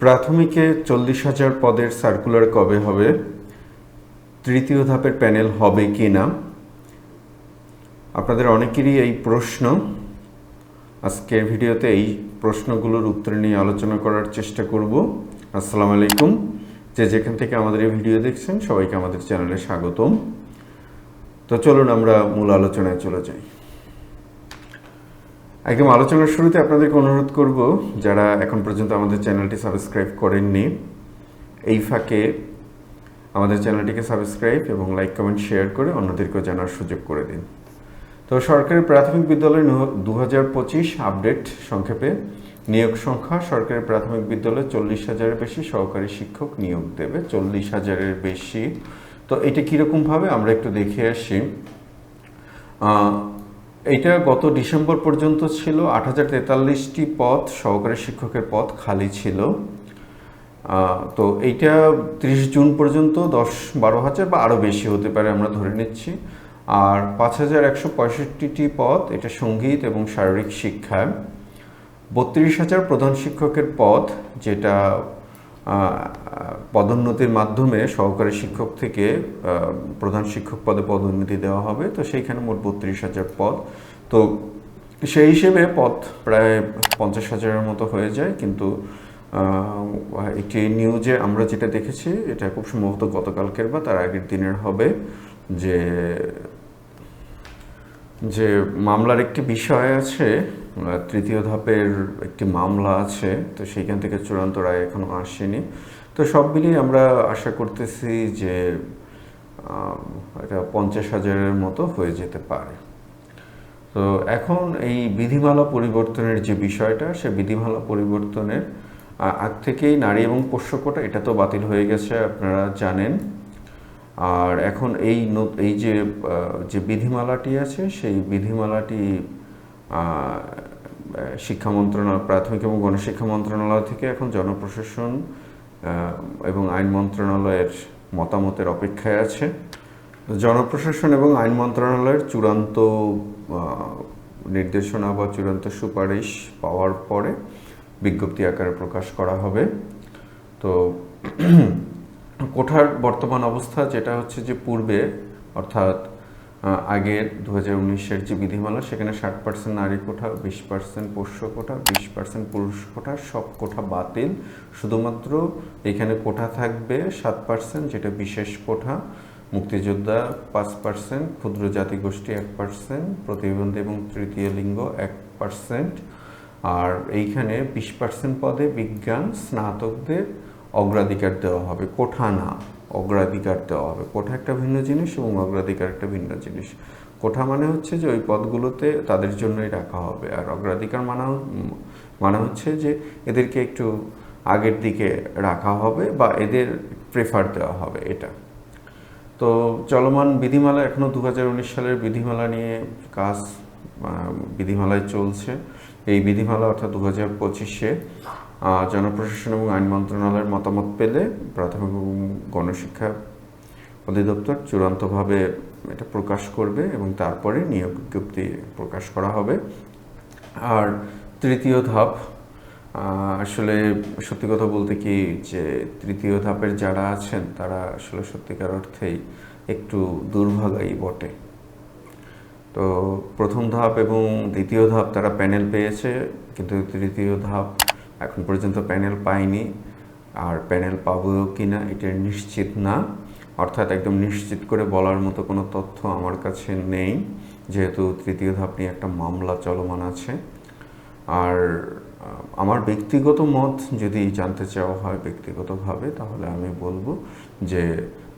প্রাথমিকে চল্লিশ হাজার পদের সার্কুলার কবে হবে? তৃতীয় ধাপের প্যানেল হবে কি না? আপনাদের অনেকেরই এই প্রশ্ন। আজকের ভিডিওতে এই প্রশ্নগুলোর উত্তর নিয়ে আলোচনা করার চেষ্টা করব। আসসালামু আলাইকুম। যে যেখান থেকে আমাদের এই ভিডিও দেখছেন, সবাইকে আমাদের চ্যানেলে স্বাগতম। তো চলুন আমরা মূল আলোচনায় চলে যাই। একদম আলোচনার শুরুতে আপনাদেরকে অনুরোধ করব, যারা এখন পর্যন্ত আমাদের চ্যানেলটি সাবস্ক্রাইব করেননি, এই ফাঁকে আমাদের চ্যানেলটিকে সাবস্ক্রাইব এবং লাইক, কমেন্ট, শেয়ার করে অন্যদেরকেও জানার সুযোগ করে দিন। তো সরকারি প্রাথমিক বিদ্যালয় দু হাজার পঁচিশ আপডেট সংক্ষেপে। নিয়োগ সংখ্যা, সরকারি প্রাথমিক বিদ্যালয়ে চল্লিশ হাজারের বেশি, সহকারী শিক্ষক নিয়োগ দেবে চল্লিশ হাজারের বেশি। তো এটা কীরকমভাবে আমরা একটু দেখে আসি। এটা গত ডিসেম্বর পর্যন্ত ছিল, আট হাজার তেতাল্লিশটি পদ, সহকারী শিক্ষকের পদ খালি ছিল। তো এইটা ত্রিশ জুন পর্যন্ত দশ বারো হাজার বা আরও বেশি হতে পারে আমরা ধরে নিচ্ছি। আর পাঁচ হাজার একশো পঁয়ষট্টিটি পদ, এটা সংগীত এবং শারীরিক শিক্ষায় বত্রিশ হাজার প্রধান শিক্ষকের পদ, যেটা পদোন্নতির মাধ্যমে সহকারী শিক্ষক থেকে প্রধান শিক্ষক পদে পদোন্নতি দেওয়া হবে। তো সেইখানে মোট বত্রিশ হাজার পদ। তো সেই হিসেবে পদ প্রায় পঞ্চাশ হাজারের মতো হয়ে যায়। কিন্তু একটি নিউজে আমরা যেটা দেখেছি, এটা খুব সম্ভবত গতকালকের বা তার আগের দিনের হবে যে যে মামলার একটি বিষয় আছে তৃতীয় ধাপের একটি মামলা আছে, তো সেইখান থেকে চূড়ান্ত রায় এখনও আসেনি। তো সব মিলিয়ে আমরা আশা করতেছি যে এটা পঞ্চাশ হাজারের মতো হয়ে যেতে পারে। তো এখন এই বিধিমালা পরিবর্তনের যে বিষয়টা, সে বিধিমালা পরিবর্তনের আগ থেকেই নারী এবং পোষ্যকোটা এটা তো বাতিল হয়ে গেছে, আপনারা জানেন। আর এখন এই এই যে যে বিধিমালাটি আছে, সেই বিধিমালাটি শিক্ষা মন্ত্রণালয়, প্রাথমিক এবং গণশিক্ষা মন্ত্রণালয় থেকে এখন জনপ্রশাসন এবং আইন মন্ত্রণালয়ের মতামতের অপেক্ষায় আছে। জনপ্রশাসন এবং আইন মন্ত্রণালয়ের চূড়ান্ত নির্দেশনা বা চূড়ান্ত সুপারিশ পাওয়ার পরে বিজ্ঞপ্তি আকারে প্রকাশ করা হবে। তো কোঠার বর্তমান অবস্থা যেটা হচ্ছে যে পূর্বে অর্থাৎ আগের দু হাজার উনিশের যে বিধিমালা, সেখানে ষাট পার্সেন্ট নারী কোঠা, বিশ পার্সেন্ট পোষ্য কোঠা, বিশ পার্সেন্ট পুরুষ কোঠা, সব কোঠা বাতিল। শুধুমাত্র এখানে কোঠা থাকবে সাত পার্সেন্ট যেটা বিশেষ কোঠা। মুক্তিযোদ্ধা পাঁচ পার্সেন্ট ক্ষুদ্র জাতিগোষ্ঠী এক পার্সেন্ট প্রতিবন্ধী এবং তৃতীয় লিঙ্গ এক পার্সেন্ট আর এইখানে বিশ পার্সেন্ট পদে বিজ্ঞান, স্নাতকদের অগ্রাধিকার দেওয়া হবে, কোঠা না। অগ্রাধিকার দেওয়া হবে। কোঠা একটা ভিন্ন জিনিস এবং অগ্রাধিকার একটা ভিন্ন জিনিস। কোঠা মানে হচ্ছে যে ওই পদগুলোতে তাদের জন্যই রাখা হবে। আর অগ্রাধিকার মানা মানে হচ্ছে যে এদেরকে একটু আগের দিকে রাখা হবে বা এদের প্রেফার দেওয়া হবে এটা। তো চলমান বিধিমালা এখনও দু হাজার উনিশ সালের বিধিমালা নিয়ে কাজ বিধিমালায় চলছে। এই বিধিমালা অর্থাৎ দু হাজার পঁচিশে জনপ্রশাসন এবং আইন মন্ত্রণালয়ের মতামত পেলে প্রাথমিক এবং গণশিক্ষা অধিদপ্তর চূড়ান্তভাবে এটা প্রকাশ করবে এবং তারপরে নিয়োগ বিজ্ঞপ্তি প্রকাশ করা হবে। আর তৃতীয় ধাপ আসলে সত্যি কথা বলতে কি যে তৃতীয় ধাপের যারা আছেন তারা আসলে সত্যিকার অর্থেই একটু দুর্ভাগাই বটে। তো প্রথম ধাপ এবং দ্বিতীয় ধাপ তারা প্যানেল পেয়েছে, কিন্তু তৃতীয় ধাপ এখন পর্যন্ত প্যানেল পায়নি। আর প্যানেল পাবো কি না এটা নিশ্চিত না। অর্থাৎ একদম নিশ্চিত করে বলার মতো কোনো তথ্য আমার কাছে নেই, যেহেতু তৃতীয় ধাপ নিয়ে একটা মামলা চলমান আছে। আর আমার ব্যক্তিগত মত যদি জানতে চাওয়া হয় ব্যক্তিগতভাবে, তাহলে আমি বলব যে,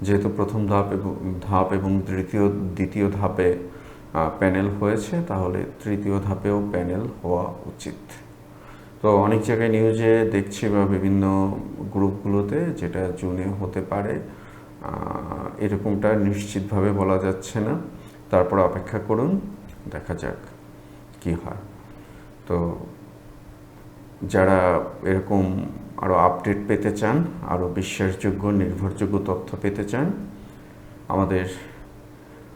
যেহেতু প্রথম ধাপ এবং ধাপ এবং তৃতীয় দ্বিতীয় ধাপে প্যানেল হয়েছে, তাহলে তৃতীয় ধাপেও প্যানেল হওয়া উচিত। তো অনেক জায়গায় নিউজে দেখছি বা বিভিন্ন গ্রুপগুলোতে যেটা জুনে হতে পারে এরকমটা নিশ্চিতভাবে বলা যাচ্ছে না। তারপর অপেক্ষা করুন, দেখা যাক কি হয়। তো যারা এরকম আরও আপডেট পেতে চান আরও বিশ্বাসযোগ্য, নির্ভরযোগ্য তথ্য পেতে চান, আমাদের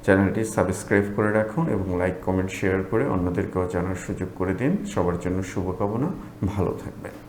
চ্যানেলটি সাবস্ক্রাইব করে রাখুন এবং লাইক, কমেন্ট, শেয়ার করে অন্যদেরকেও জানার সুযোগ করে দিন। সবার জন্য শুভকামনা। ভালো থাকবেন।